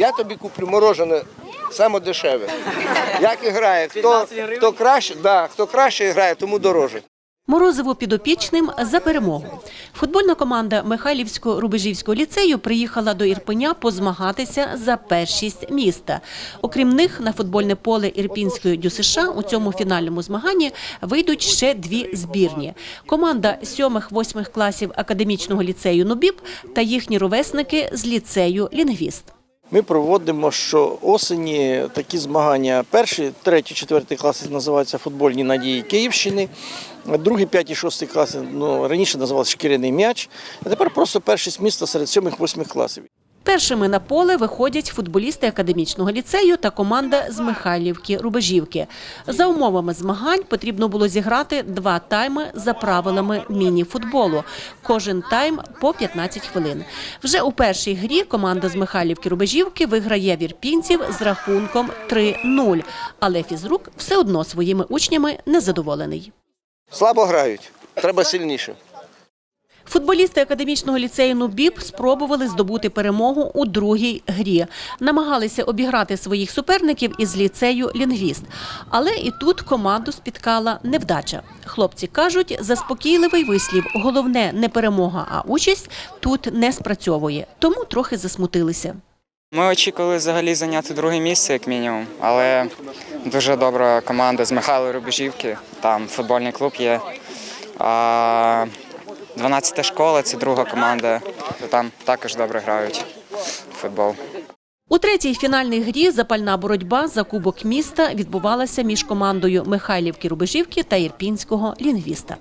Я тобі куплю морожене саме дешеве. Як і грає, хто, хто краще, да, хто краще грає, тому дороже. Морозиво підопічним за перемогу. Футбольна команда Михайлівсько-Рубежівського ліцею приїхала до Ірпеня позмагатися за першість міста. Окрім них, на футбольне поле Ірпінської ДЮСШ у цьому фінальному змаганні вийдуть ще дві збірні. Команда сьомих-восьмих класів академічного ліцею Нубіб та їхні ровесники з ліцею Лінгвіст. Ми проводимо що осені такі змагання. Перші, третій, четвертий класи називаються футбольні надії Київщини. Другі, п'ятий, шостий класи ну, раніше називався шкіряний м'яч. А тепер просто першість міста серед сьомих, восьмих класів. Першими на поле виходять футболісти академічного ліцею та команда з Михайлівки Рубежівки. За умовами змагань потрібно було зіграти два тайми за правилами міні-футболу. Кожен тайм по 15 хвилин. Вже у першій грі команда з Михайлівки Рубежівки виграє вірпінців з рахунком 3-0. Але фізрук все одно своїми учнями незадоволений. Слабо грають, треба сильніше. Футболісти академічного ліцею Нубіб спробували здобути перемогу у другій грі. Намагалися обіграти своїх суперників із ліцею Лінгвіст. Але і тут команду спіткала невдача. Хлопці кажуть, заспокійливий вислів головне не перемога, а участь тут не спрацьовує. Тому трохи засмутилися. Ми очікували взагалі зайняти друге місце, як мінімум, але дуже добра команда з Михайло Рубежівки. Там футбольний клуб є. 12 школа це друга команда. Там також добре грають в футбол. У третій фінальній грі запальна боротьба за кубок міста відбувалася між командою Михайлівки Рубежівки та Ірпінського лінгвіста.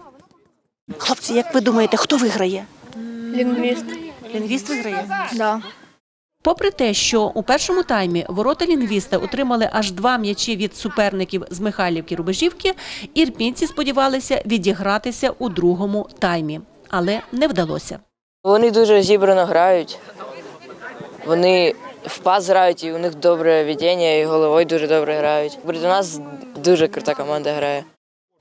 Хлопці, як ви думаєте, хто виграє? Лінгвіст. Лінгвіст виграє. Да. Попри те, що у першому таймі ворота лінгвіста отримали аж два м'ячі від суперників з Михайлівки Рубежівки, ірпінці сподівалися відігратися у другому таймі, але не вдалося. Вони дуже зібрано грають. Вони в пас грають, і у них добре віддіння, і головою дуже добре грають. Проти нас дуже крута команда грає.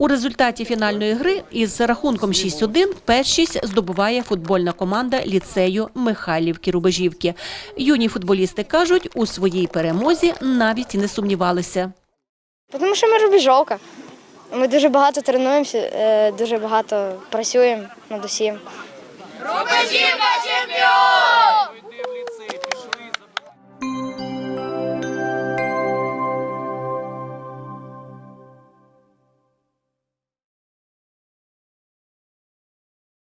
У результаті фінальної гри із рахунком 6-1 першість здобуває футбольна команда ліцею Михайлівки Рубежівки. Юні футболісти кажуть, у своїй перемозі навіть і не сумнівалися. Тому що ми рубіжовка. Ми дуже багато тренуємося, е, дуже багато працюємо над усім. Рубежівка чемпіон!